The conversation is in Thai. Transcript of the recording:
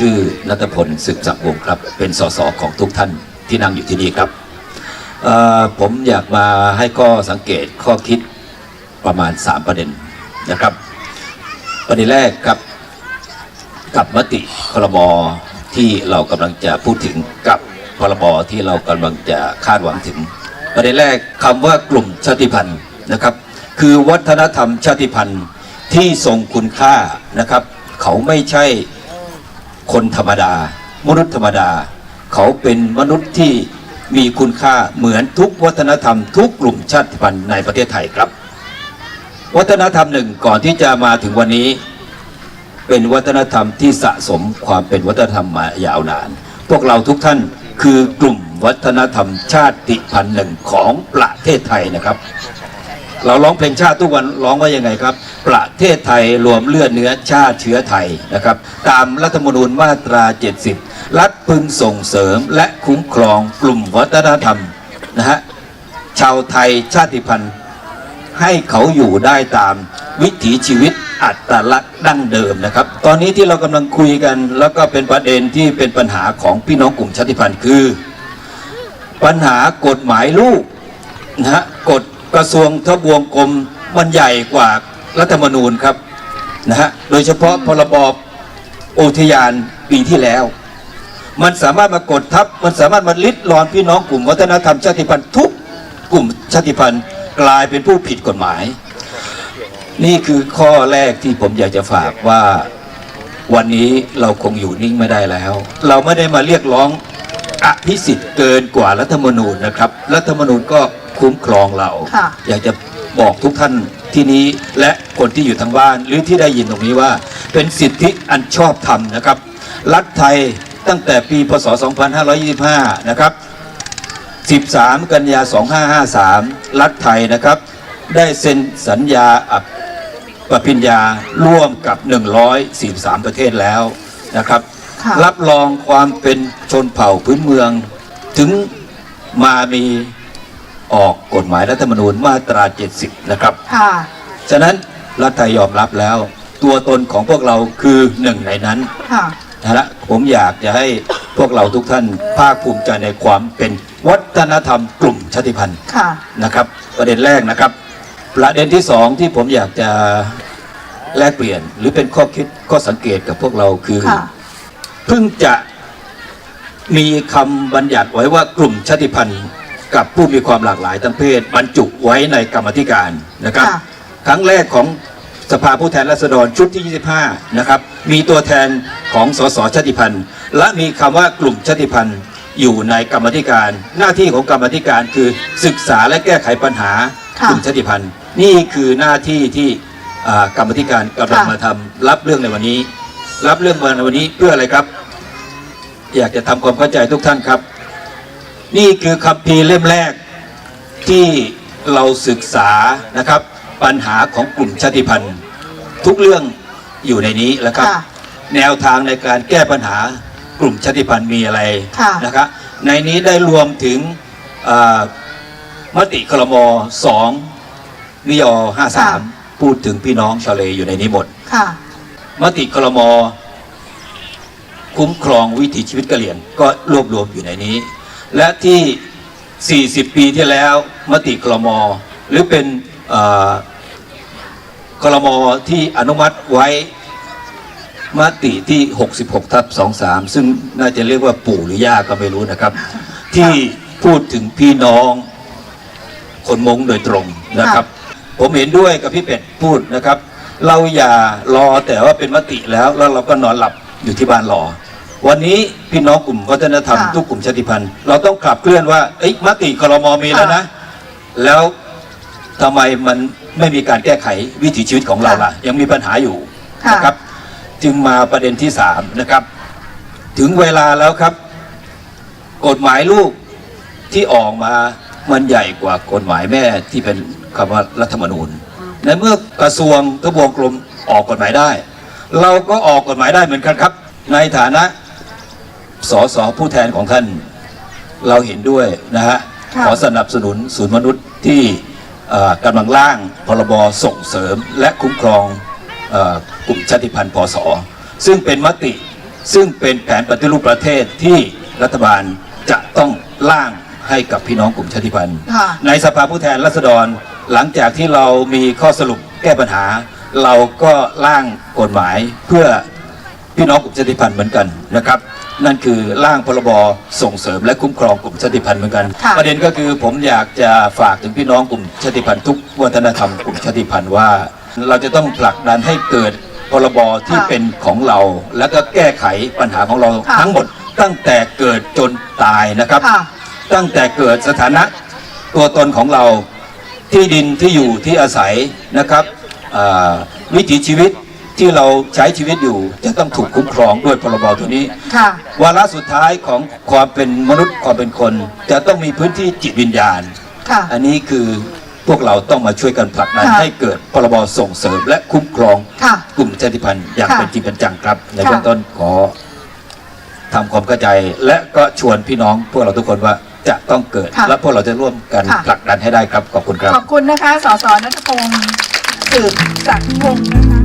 ชื่อนัทพลสืบสักวงครับ เป็นสสของทุกท่านที่นั่งอยู่ที่นี่ครับ ผมอยากมาให้ข้อสังเกตข้อคิดประมาณ 3 ประเด็นนะครับ ประเด็นแรกครับกับมติครมที่เรากำลังจะพูดถึงกับพรบที่เรากำลังจะคาดหวังถึง ประเด็นแรกคำว่ากลุ่มชาติพันธุ์นะครับ คือวัฒนธรรมชาติพันธุ์ที่ทรงคุณค่านะครับ เขาไม่ใช่ คนธรรมดา มนุษย์ธรรมดา เขาเป็นมนุษย์ที่มีคุณค่าเหมือนทุกวัฒนธรรม ทุกกลุ่มชาติพันธุ์ในประเทศไทยครับ วัฒนธรรมหนึ่งก่อนที่จะมาถึงวันนี้ เป็นวัฒนธรรมที่สะสมความเป็นวัฒนธรรมมายาวนาน พวกเราทุกท่านคือกลุ่มวัฒนธรรมชาติพันธุ์หนึ่งของประเทศไทยนะครับ เราร้องเพลงชาติทุกวันร้องว่ายังไงครับ ประเทศไทยรวมเลือดเนื้อชาติเชื้อไทยนะครับ ตามรัฐธรรมนูญมาตรา 70 รัฐพึงส่งเสริมและคุ้มครองกลุ่มวัฒนธรรมนะฮะชาวไทยชาติพันธุ์ให้เขาอยู่ได้ตามวิถีชีวิตอัตลักษณ์ดั้งเดิมนะครับ ตอนนี้ที่เรากำลังคุยกัน แล้วก็เป็นประเด็นที่เป็นปัญหาของพี่น้องกลุ่มชาติพันธุ์คือ ปัญหากฎหมายลูกนะฮะกฎ กระทรวงทบวงกรมมันใหญ่กว่ารัฐธรรมนูญครับนะฮะโดยเฉพาะพรบอุทยานปีที่แล้ว มันสามารถมากดทับ มันสามารถมาลิดรอนพี่น้องกลุ่มวัฒนธรรมชาติพันธุ์ทุกกลุ่มชาติพันธุ์กลายเป็นผู้ผิดกฎหมาย นี่คือข้อแรกที่ผมอยากจะฝากว่าวันนี้เราคงอยู่นิ่งไม่ได้แล้ว เราไม่ได้มาเรียกร้องอภิสิทธิ์เกินกว่ารัฐธรรมนูญนะครับ รัฐธรรมนูญก็ คุ้มครองเราค่ะอยากจะบอกทุกท่านที่นี้และคนที่อยู่ทางบ้านหรือที่ได้ยินตรงนี้ว่า เป็นสิทธิอันชอบธรรมนะครับ รัฐไทยตั้งแต่ปีพศ 2525 นะครับ 13 กันยา 2553 รัฐไทยนะครับ ได้เซ็นสัญญาอับปพิญญาร่วมกับ 143 ประเทศแล้วนะครับค่ะรับรองความเป็นชนเผ่าพื้นเมืองถึงมามี ออกกฎหมายรัฐธรรมนูญมาตรา 70 นะครับ ค่ะ ฉะนั้นรัฐไทยยอมรับแล้ว ตัวตนของพวกเราคือหนึ่งในนั้นค่ะ นะฮะผมอยากจะให้พวกเราทุกท่านภาคภูมิใจในความเป็นวัฒนธรรมกลุ่มชาติพันธุ์ ค่ะ นะครับประเด็นแรกนะครับ ประเด็นที่สองที่ผมอยากจะแลกเปลี่ยน หรือเป็นข้อคิดข้อสังเกตกับพวกเราคือ ค่ะ เพิ่งจะมีคำบัญญัติไว้ว่ากลุ่มชาติพันธุ์ กับผู้มีความหลากหลายทางเพศบรรจุไว้ในกรรมาธิการนะครับ ค่ะ ครั้งแรกของสภาผู้แทนราษฎรชุดที่ 25 นะครับ มีตัวแทนของสสชาติพันธุ์ และมีคำว่ากลุ่มชาติพันธุ์อยู่ในกรรมาธิการ หน้าที่ของกรรมาธิการคือศึกษาและแก้ไขปัญหาค่ะกลุ่มชาติพันธุ์ นี่คือหน้าที่ที่อ่ากรรมาธิการกำลังค่ะ มาทำรับเรื่องในวันนี้ รับเรื่องมาในวันนี้เพื่ออะไรครับ อยากจะทำความเข้าใจทุกท่านครับ นี่คือคัมภีร์เล่มแรกที่เราศึกษานะครับ ปัญหาของกลุ่มชาติพันธุ์ ทุกเรื่องอยู่ในนี้แล้วครับ ค่ะแนวทางในการแก้ปัญหากลุ่มชาติพันธุ์มีอะไรค่ะ นะครับในนี้ได้รวมถึงอ่ามติคลมสองนิยห้าสามพูดถึงพี่น้องชาวเลอยู่ในนี้หมด ค่ะ มติคลม คุ้มครองวิถีชีวิตกะเหรี่ยงก็รวบรวมอยู่ในนี้ และที่ 40 ปีที่แล้วมติคลมหรือเป็นเอ่อคลมที่อนุมัติไว้มติที่ 66ทับ23 ซึ่งน่าจะเรียกว่าปู่หรือย่าก็ไม่รู้นะครับ ที่พูดถึงพี่น้องคนมงโดยตรงนะครับ ผมเห็นด้วยกับพี่เป็ดพูดนะครับ เราอย่ารอแต่ว่าเป็นมติแล้วแล้วเราก็นอนหลับอยู่ที่บ้านรอ วันนี้พี่น้องกลุ่มวัฒนธรรมค่ะทุกกลุ่มชาติพันธุ์เราต้องขับเคลื่อนว่าเอ้ยมติครมมีแล้วนะ แล้วทำไมมันไม่มีการแก้ไขวิถีชีวิตของเราล่ะ ยังมีปัญหาอยู่ค่ะ นะครับ จึงมาประเด็นที่สามนะครับ ถึงเวลาแล้วครับ กฎหมายลูกที่ออกมามันใหญ่กว่ากฎหมายแม่ที่เป็นคำว่ารัฐธรรมนูญในเมื่อกระทรวงทบวงกรมออกกฎหมายได้ เราก็ออกกฎหมายได้เหมือนกันครับ ในฐานะ สสผู้แทนของท่านเราเห็นด้วยนะฮะค่ะขอสนับสนุนศูนย์มนุษย์ที่เอ่อกำลังร่างพรบส่งเสริมและคุ้มครองเออกลุ่มชาติพันธุ์พศซึ่งเป็นมติซึ่งเป็นแผนปฏิรูปประเทศที่รัฐบาลจะต้องร่างให้กับพี่น้องกลุ่มชาติพันธุ์ค่ะในสภาผู้แทนราษฎรหลังจากที่เรามีข้อสรุปแก้ปัญหา เราก็ร่างกฎหมายเพื่อ พี่น้องกลุ่มชาติพันธุ์เหมือนกันนะครับ นั่นคือร่างพรบส่งเสริมและคุ้มครองกลุ่มชาติพันธุ์เหมือนกัน ค่ะ ประเด็นก็คือผมอยากจะฝากถึงพี่น้องกลุ่มชาติพันธุ์ทุกวัฒนธรรมกลุ่มชาติพันธุ์ว่า เราจะต้องผลักดันให้เกิดพรบที่ค่ะเป็นของเรา แล้วก็แก้ไขปัญหาของเราค่ะทั้งหมด ตั้งแต่เกิดจนตายนะครับ ค่ะ ตั้งแต่เกิดสถานะตัวตนของเราที่ดินที่อยู่ที่อาศัยนะครับอ่าวิถีชีวิต ที่เราใช้ชีวิตอยู่จะต้องถูกคุ้มครองด้วยพรบตัวนี้ ค่ะ วาระสุดท้ายของความเป็นมนุษย์ความเป็นคน จะต้องมีพื้นที่จิตวิญญาณ ค่ะ อันนี้คือพวกเราต้องมาช่วยกันผลักดันค่ะให้เกิดพรบส่งเสริมและคุ้มครองค่ะกลุ่มชาติพันธุ์อย่างค่ะเป็นจริงเป็นจังครับ ในค่ะ เบื้องต้นขอทำความเข้าใจ และก็ชวนพี่น้องพวกเราทุกคนว่าจะต้องเกิด ค่ะและพวกเราจะร่วมกันค่ะ ผลักดันให้ได้ครับขอบคุณครับ ขอบคุณนะคะ สสนัทพงศ์สืบศักดิ์วงศ์นะคะ